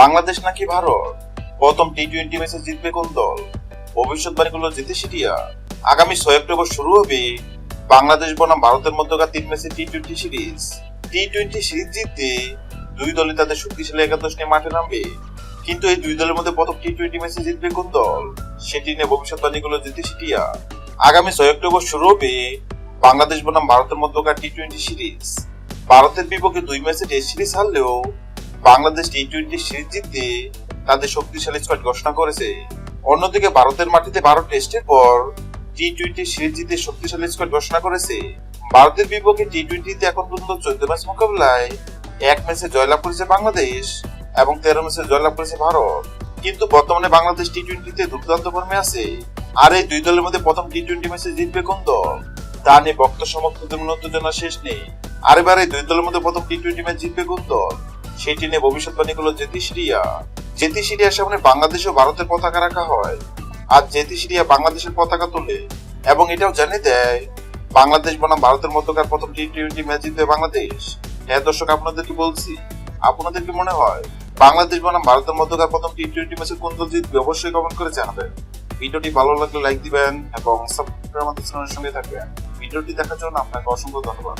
বাংলাদেশ নাকি ভারত? প্রথম T twenty ম্যাচে জিতবে কোন দল? ভবিষ্যৎবাণীগুলো জিতে সিরিয়া আগামী ছয় অক্টোবর শুরু হবে বাংলাদেশ বনাম ভারতের মধ্যকার তিন ম্যাচের T twenty series T twenty series জিততে দুই দলই তাদের শক্তিশালী একাদশ নিয়ে মাঠে নামবে। কিন্তু এই দুই দলের মধ্যে প্রথম টি টোয়েন্টি ম্যাচে জিতবে কোন দল? সেটি নিয়ে ভবিষ্যৎবাণীগুলো জিতে সিটিয়া। আগামী ছয় অক্টোবর শুরু হবে বাংলাদেশ বনাম ভারতের মধ্যকার টি টোয়েন্টি সিরিজ ভারতের বিপক্ষে দুই ম্যাচে টেস্ট সিরিজ হারলেও বাংলাদেশ টি টোয়েন্টি সিরিজ জিততে তাদের শক্তিশালী স্কোয়াড ঘোষণা করেছে। অন্যদিকে ভারতের মাটিতে ভারত টেস্টের পর টি টোয়েন্টি সিরিজ জিতে শক্তিশালী স্কোয়াড ঘোষণা করেছে। ভারতের বিপক্ষে টি টোয়েন্টিতে এখন পর্যন্ত চোদ্দ ম্যাচ মোকাবিলায় এক ম্যাচে জয়লাভ করেছে বাংলাদেশ এবং তেরো ম্যাচে জয়লাভ করেছে ভারত। কিন্তু বর্তমানে বাংলাদেশ টি টোয়েন্টিতে দুর্দান্ত ফর্মে আছে। আর এই দুই দলের মধ্যে প্রথম টি টোয়েন্টি ম্যাচে জিতবে কোন দল? তা নিয়ে ভক্ত সমর্থকদের উত্তেজনা শেষ নেই। আর এবার এই দুই দলের মধ্যে প্রথম টি টোয়েন্টি ম্যাচ জিতবে কোন দল? সেটি নিয়ে ভবিষ্যৎবাণীগুলো জেতি সিরিয়া। জেতি সিরিয়ার সামনে বাংলাদেশ ও ভারতের পতাকা রাখা হয়। আর জেতি সিরিয়া বাংলাদেশের পতাকা তোলে। এবং এটাও জানিয়ে দেয়, বাংলাদেশ বনাম ভারতের মধ্যকার প্রথম টি টোয়েন্টি ম্যাচ জিতবে বাংলাদেশ। হ্যাঁ দর্শক আপনাদেরকে বলছি? আপনাদের কি মনে হয়? বাংলাদেশ বনাম ভারতের মধ্যকার প্রথম টি টোয়েন্টি ম্যাচে কোন দল জিতবে? অবশ্যই কমেন্ট করে জানাবেন। ভিডিওটি ভালো লাগলে লাইক দিবেন এবং সাবস্ক্রাইব আমাদের সঙ্গে থাকবেন। ভিডিওটি দেখার জন্য আপনাকে অসংখ্য ধন্যবাদ।